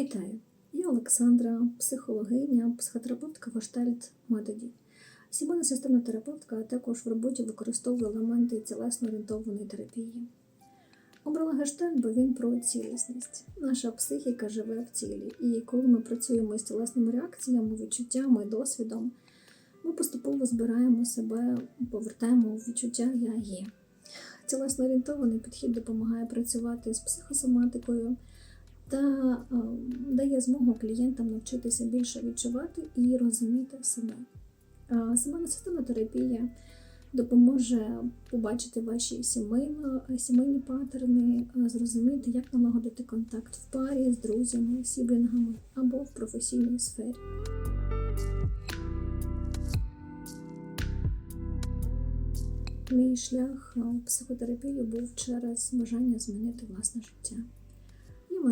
Вітаю! Я Олександра, психологиня, психотерапевтка Ваштальт методів. Сімейна системна терапевтка, також в роботі використовую елементи тілесно орієнтованої терапії. Обрала гештальт, бо він про цілісність. Наша психіка живе в тілі, і коли ми працюємо з тілесними реакціями, відчуттями, досвідом, ми поступово збираємо себе, повертаємо у відчуття Я є. Тілесно орієнтований підхід допомагає працювати з психосоматикою та дає змогу клієнтам навчитися більше відчувати і розуміти себе. А Сімейна терапія допоможе побачити ваші сімейно, сімейні паттерни, е, зрозуміти, як налагодити контакт в парі з друзями, сіблінгами або в професійній сфері. Мій шлях в психотерапію був через бажання змінити власне життя.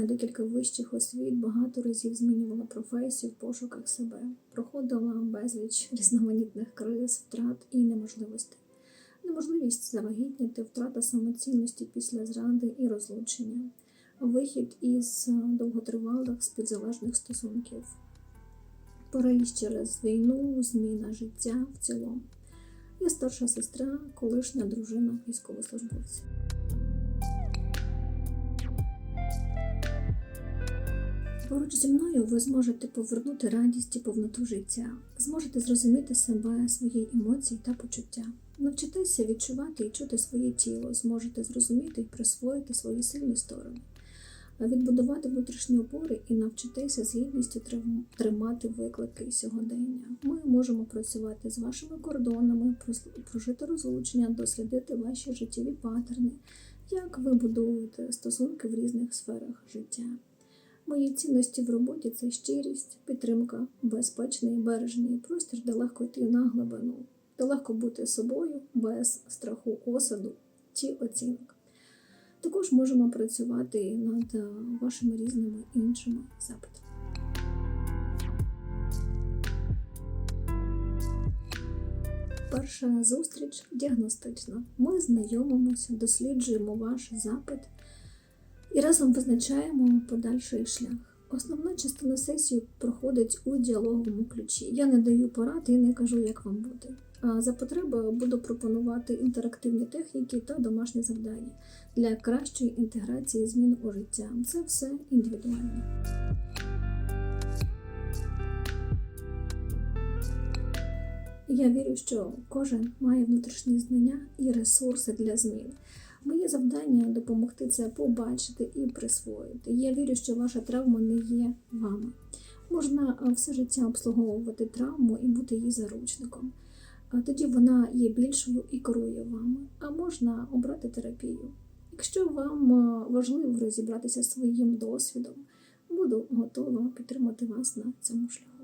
Декілька вищих освіт, багато разів змінювала професію в пошуках себе, проходила безліч різноманітних криз, втрат і неможливостей. Неможливість завагітніти, втрата самоцінності після зради і розлучення, вихід із довготривалих співзалежних стосунків, переїзд через війну, зміна життя в цілому. Я старша сестра, колишня дружина військовослужбовця. Поруч зі мною ви зможете повернути радість і повноту життя, зможете зрозуміти себе, свої емоції та почуття, навчитися відчувати і чути своє тіло, зможете зрозуміти і присвоїти свої сильні сторони, відбудувати внутрішні опори і навчитися з гідністю тримати виклики сьогодення. Ми можемо працювати з вашими кордонами, прожити розлучення, дослідити ваші життєві паттерни, як ви будуєте стосунки в різних сферах життя. Мої цінності в роботі це щирість, підтримка, безпечний бережний простір, де легко йти на глибину, де легко бути собою без страху осаду чи оцінок. Також можемо працювати над е, вашими різними іншими запитами. Перша зустріч діагностична. Ми знайомимося, досліджуємо ваш запит і разом визначаємо подальший шлях. Основна частина сесії проходить у діалоговому ключі. Я не даю порад і не кажу, як вам буде. А за потреби буду пропонувати інтерактивні техніки та домашні завдання для кращої інтеграції змін у життя. Це все індивідуально. Я вірю, що кожен має внутрішні знання і ресурси для змін. Моє завдання допомогти це побачити і присвоїти. Я вірю, що ваша травма не є вами. Можна все життя обслуговувати травму і бути її заручником. Тоді вона є більшою і керує вами. А можна обрати терапію. Якщо вам важливо розібратися зі своїм досвідом, буду готова підтримати вас на цьому шляху.